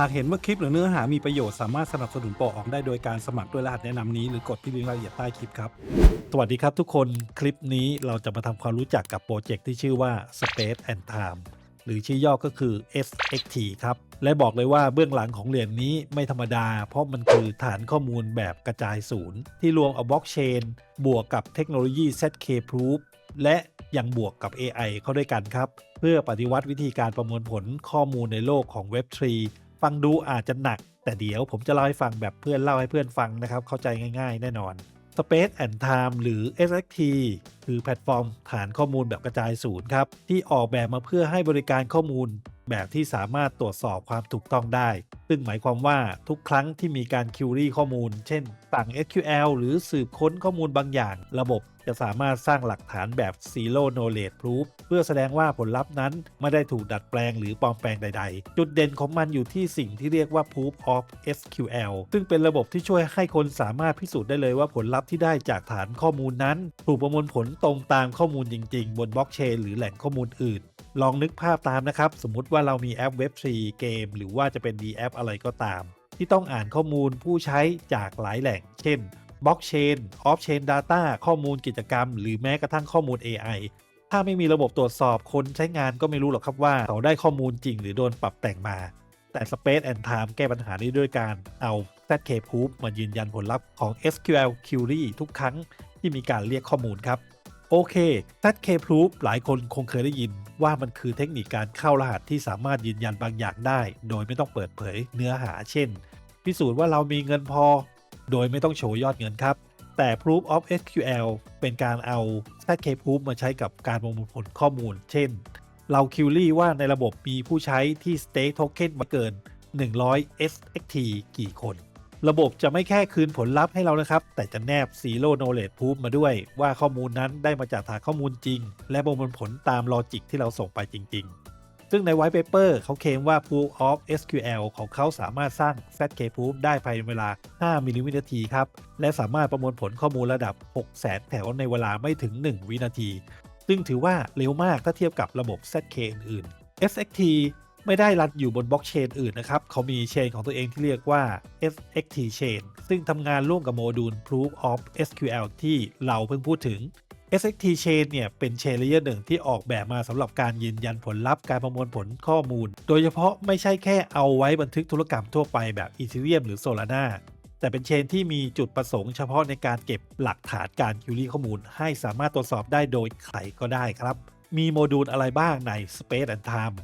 หากเห็นว่าคลิปหรือเนื้อหามีประโยชน์สามารถสนับสนุนโปรออกได้โดยการสมัครด้วยรหัสแนะนำนี้หรือกดที่ลิงก์รายละเอียดใต้คลิปครับ สวัสดีครับทุกคนคลิปนี้เราจะมาทำความรู้จักกับโปรเจกต์ที่ชื่อว่า Space and Time หรือชื่อย่อก็คือ SXT ครับ และบอกเลยว่าเบื้องหลังของเหรียญนี้ไม่ธรรมดา เพราะมันคือฐานข้อมูลแบบกระจายศูนย์ ที่รวมเอาบล็อกเชนบวกกับเทคโนโลยี ZK Proof และยังบวกกับ AI เข้าด้วยกันครับ เพื่อปฏิวัติวิธีการประมวลผลข้อมูลในโลกของ Web3 ฟังดูอาจจะหนัก แต่เดี๋ยวผมจะเล่าให้ฟังแบบเพื่อนเล่าให้เพื่อนฟังนะครับ เข้าใจง่ายๆ แน่นอน Space and Time หรือ SXT คือแพลตฟอร์มฐานข้อมูลแบบกระจายศูนย์ครับ ที่ออกแบบมาเพื่อให้บริการข้อมูล แบบที่สามารถตรวจสอบความถูกต้องได้ ซึ่งหมายความว่าทุกครั้งที่มีการคิวรี่ข้อมูล เช่นต่าง SQL หรือสืบค้นข้อมูลบางอย่าง ระบบ จะสามารถสร้างหลักฐานแบบ Zero Knowledge Proof เพื่อแสดงว่าผลลัพธ์นั้นไม่ได้ถูกดัดแปลงหรือปลอมแปลงใด ๆ จุดเด่นของมันอยู่ที่สิ่งที่เรียกว่า Proof of SQL ซึ่งเป็นระบบที่ช่วยให้คนสามารถพิสูจน์ได้เลยว่าผลลัพธ์ที่ได้จากฐานข้อมูลนั้น ถูกประมวลผลตรงตามข้อมูลจริง ๆ บนบล็อกเชนหรือแหล่งข้อมูลอื่นลองนึกภาพตามนะครับ สมมติว่าเรามีแอป Web3 เกม หรือว่าจะเป็น D แอปอะไรก็ตาม ที่ต้องอ่านข้อมูลผู้ใช้จากหลายแหล่ง เช่น บล็อกเชนออฟเชน Data ข้อมูลกิจกรรม หรือแม้กระทั่งข้อมูล AI ถ้าไม่มีระบบตรวจสอบคนใช้งานก็ไม่รู้หรอกครับว่า เขาได้ข้อมูลจริงหรือโดนปรับแต่งมา แต่ Space and Time แก้ปัญหานี้ด้วยการเอา ZK Proof มายืนยันผลลัพธ์ของ SQL Query ทุกครั้งที่มีการเรียกข้อมูลครับโอเค ZK Proof หลายคนคงเคยได้ยินว่ามันคือเทคนิคการเข้ารหัสที่สามารถยืนยันบางอย่างได้ โดยไม่ต้องเปิดเผยเนื้อหาเช่น พิสูจน์ว่าเรามีเงินพอ โดยไม่ต้องโชว์ยอดเงินครับ แต่ Proof of SQL เป็นการเอา StatK Proof มาใช้กับการประมวลผลข้อมูล เช่น เราคิวรี่ว่าในระบบมีผู้ใช้ที่ Stake Token มาเกิน 100 SXT กี่คน ระบบจะไม่แค่คืนผลลัพธ์ให้เรานะครับ แต่จะแนบ Zero Knowledge Proof มาด้วย ว่าข้อมูลนั้นได้มาจากฐานข้อมูลจริง และประมวลผลตามลอจิกที่เราส่งไปจริง ๆ ซึ่งใน White Paper เขาเคลมว่า Proof of SQL ของเขาสามารถสร้าง ZK Proof ได้ภายในเวลา 5 มิลลิวินาทีครับ และสามารถประมวลผลข้อมูลระดับ600,000แถวในเวลาไม่ถึง 1 วินาที ซึ่งถือว่าเร็วมากถ้าเทียบกับระบบ ZK อื่นๆ SXT ไม่ได้รันอยู่บนบล็อกเชนอื่นนะครับ เขามีเชนของตัวเองที่เรียกว่า SXT Chain ซึ่งทำงานร่วมกับโมดูล Proof of SQL ที่เราเพิ่งพูดถึง SXT Chain เนี่ยเป็นเชนเลเยอร์หนึ่งที่ออกแบบมาสำหรับการยืนยันผลลัพธ์การประมวลผลข้อมูล โดยเฉพาะไม่ใช่แค่เอาไว้บันทึกธุรกรรมทั่วไปแบบ Ethereum หรือ Solana แต่เป็นเชนที่มีจุดประสงค์เฉพาะในการเก็บหลักฐานการคิวรี่ข้อมูล ให้สามารถตรวจสอบได้โดยใครก็ได้ครับ มีโมดูลอะไรบ้างใน Space and Time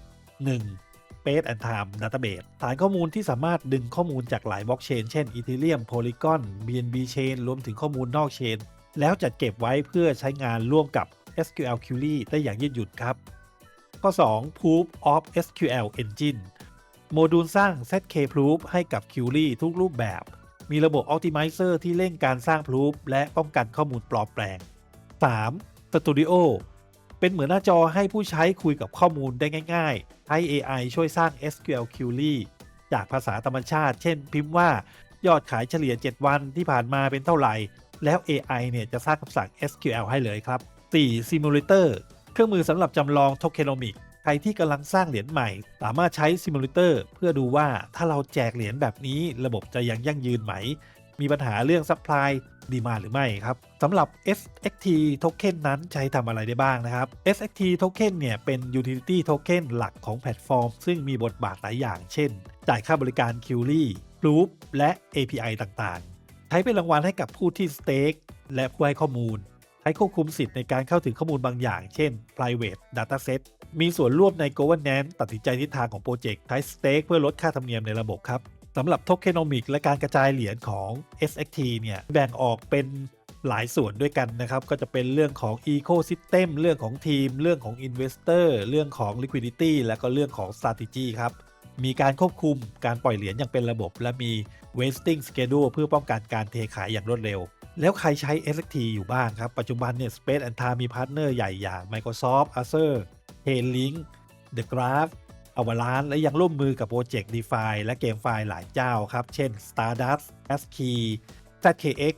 1. Space and Time Database ฐานข้อมูลที่สามารถดึงข้อมูลจากหลายบล็อกเชนเช่น Ethereum Polygon BNB Chain รวมถึงข้อมูลนอกเชน แล้วจัดเก็บไว้เพื่อใช้งานร่วมกับ SQL Query ได้อย่างยืดหยุ่นครับ ข้อ 2 Proof of SQL Engine โมดูลสร้าง ZK Proof ให้กับ Query ทุกรูปแบบ มีระบบ Optimizer ที่เร่งการสร้าง Proof และป้องกันข้อมูลปลอมแปลง 3. Studio เป็นเหมือนหน้าจอให้ผู้ใช้คุยกับข้อมูลได้ง่ายๆ ให้ AI ช่วยสร้าง SQL Query จากภาษาธรรมชาติ เช่น พิมพ์ว่ายอดขายเฉลี่ย 7 วันที่ผ่านมาเป็นเท่าไหร่ แล้ว AI เนี่ยจะสร้างคำสั่ง SQL ให้เลยครับ 4. Simulator เครื่องมือสำหรับจำลอง Tokenomics ใครที่กำลังสร้างเหรียญใหม่ สามารถใช้ Simulator เพื่อดูว่าถ้าเราแจกเหรียญแบบนี้ ระบบจะยังยั่งยืนไหม มีปัญหาเรื่อง supply ดีมาหรือไม่ครับสำหรับ SXT Token นั้นใช้ทำอะไรได้บ้างนะครับ SXT Token เนี่ยเป็น Utility Token หลักของแพลตฟอร์ม ซึ่งมีบทบาทหลายอย่าง เช่น จ่ายค่าบริการ Query Proof และ API ต่างๆ ช้เป็นรางวัลให้กับผู้ที่ Stake และผู้ให้ข้อมูล ใช้ควบคุมสิทธิ์ในการเข้าถึงข้อมูลบางอย่าง เช่น private dataset มีส่วนร่วมใน governance ตัดสินใจทิศทางของโปรเจกต์ใช้ stake เพื่อลดค่าธรรมเนียมในระบบครับสำหรับ tokenomics และการกระจายเหรียญของ SXT เนี่ยแบ่งออกเป็นหลายส่วนด้วยกันนะครับ ก็จะเป็นเรื่องของ ecosystem เรื่องของทีม เรื่องของ investor เรื่องของ liquidity และก็เรื่องของ strategy ครับ มีการควบคุมการปล่อยเหรียญอย่างเป็นระบบ และมี wasting schedule เพื่อป้องกันการเทขายอย่างรวดเร็ว แล้วใครใช้ SXT อยู่บ้างครับ ปัจจุบันเนี่ย Space and Time มีพาร์ทเนอร์ใหญ่อย่าง Microsoft Azure h a l i n k The Graph Avalanche และยังร่วมมือกับโปรเจกต์ DeFi และเกมไฟล์หลายเจ้าครับ เช่น Stardust ASCII ZKX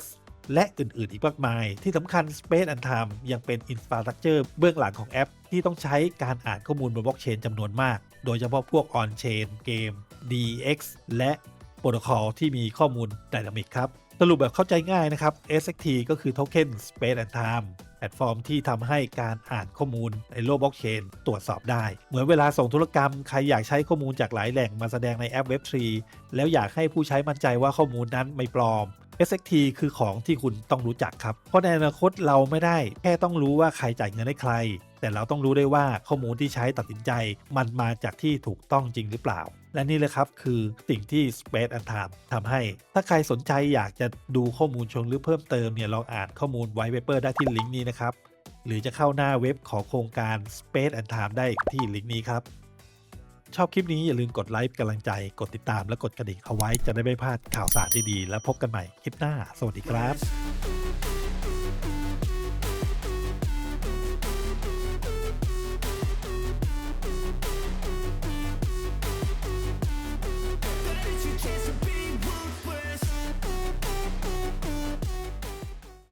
และอื่น ๆ อีกมากมาย ที่สำคัญ Space and Time ยังเป็นอินฟราสตรักเจอร์เบื้องหลังของแอป ที่ต้องใช้การอ่านข้อมูลบนบล็อกเชนจำนวนมาก โดยเฉพาะพวก On-Chain เกม DX และโปรโตคอลที่มีข้อมูล Dynamic ครับ สรุปแบบเข้าใจง่ายนะครับ SXT ก็คือ Token Space and Time แพลตฟอร์มที่ทำให้การอ่านข้อมูลในโลกบล็อกเชนตรวจสอบได้ เหมือนเวลาส่งธุรกรรม ใครอยากใช้ข้อมูลจากหลายแหล่งมาแสดงในแอป Web3 แล้วอยากให้ผู้ใช้มั่นใจว่าข้อมูลนั้นไม่ปลอม SXT คือของที่คุณต้องรู้จักครับ เพราะในอนาคตเราไม่ได้แค่ต้องรู้ว่าใครจ่ายเงินให้ใคร แต่เราต้องรู้ได้ว่าข้อมูลที่ใช้ตัดสินใจ มันมาจากที่ถูกต้องจริงหรือเปล่า และนี่เลยครับคือสิ่งที่ Space and Time ทำให้ ถ้าใครสนใจอยากจะดูข้อมูลชงลึกเพิ่มเติมเนี่ยลองอ่านข้อมูลไว้เปเปอร์ได้ที่ลิงก์นี้นะครับหรือจะเข้าหน้าเว็บของโครงการ Space and Time ได้ที่ลิงก์นี้ครับ ชอบคลิปนี้อย่าลืมกดไลค์กำลังใจ กดติดตามและกดกระดิ่งเอาไว้จะได้ไม่พลาดข่าวสารดีๆ แล้วพบกันใหม่คลิปหน้า สวัสดีครับ